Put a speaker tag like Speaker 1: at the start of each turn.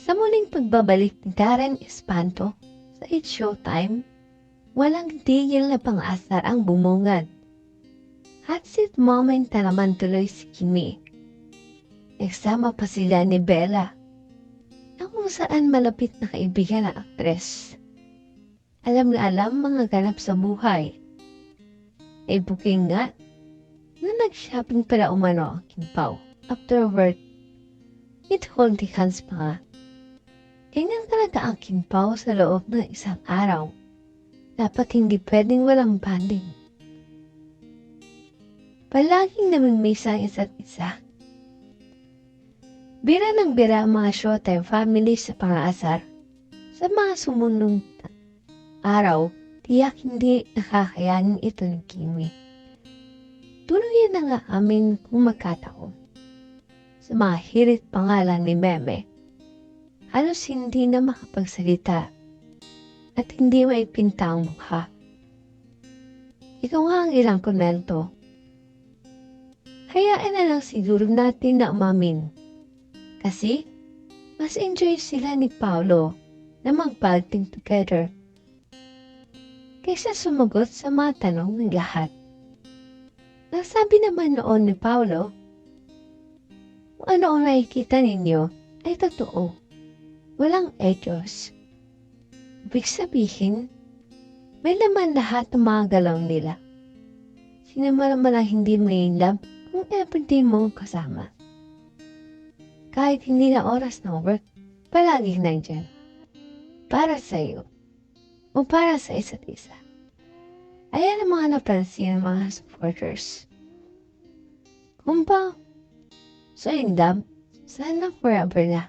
Speaker 1: Sa muling pagbabalik ni Darren Espanto sa It's Showtime, walang tigil na pang-asar ang bumungad. Hot seat moment na naman tuloy si Kimi. Nagsama pa sila ni Bella na kung saan malapit na kaibigan ng aktres. Alam na alam mga ganap sa buhay. Ay booking nga na nag-shopping para umano ang Kimpaw after work. It holding hands pa. Ganyan talaga ang Kimpaw sa loob ng isang araw. Dapat hindi pwedeng walang banding. Palaging namimiss ang isa't isa. Bira ng bira ang mga showtime family sa pangaasar. Sa mga sumunod araw, tiyak hindi nakakayanin ito ni Kimi. Tuluyan na nga amin kung magkataon. Sa mga hirit pangalan ni Meme, halos hindi na makapagsalita at hindi maipinta ang mukha. Ikaw nga ang ilang komento. Hayaan na lang siguro natin na umamin. Kasi, mas enjoy sila ni Paolo na mag-parting together kaysa sumagot sa mga tanong ng lahat. Nasabi naman noon ni Paolo, ano ang nakikita ninyo ay totoo. Walang etos. Ibig sabihin, may laman lahat ng mga galaw nila. Sino man hindi may love kung everyday mo kasama. Kahit hindi na oras ng work, palaging nandyan. Para sa iyo. O para sa isa't isa. Ayan ang mga napansin ng mga supporters. Kung pa, so in love, sana forever na.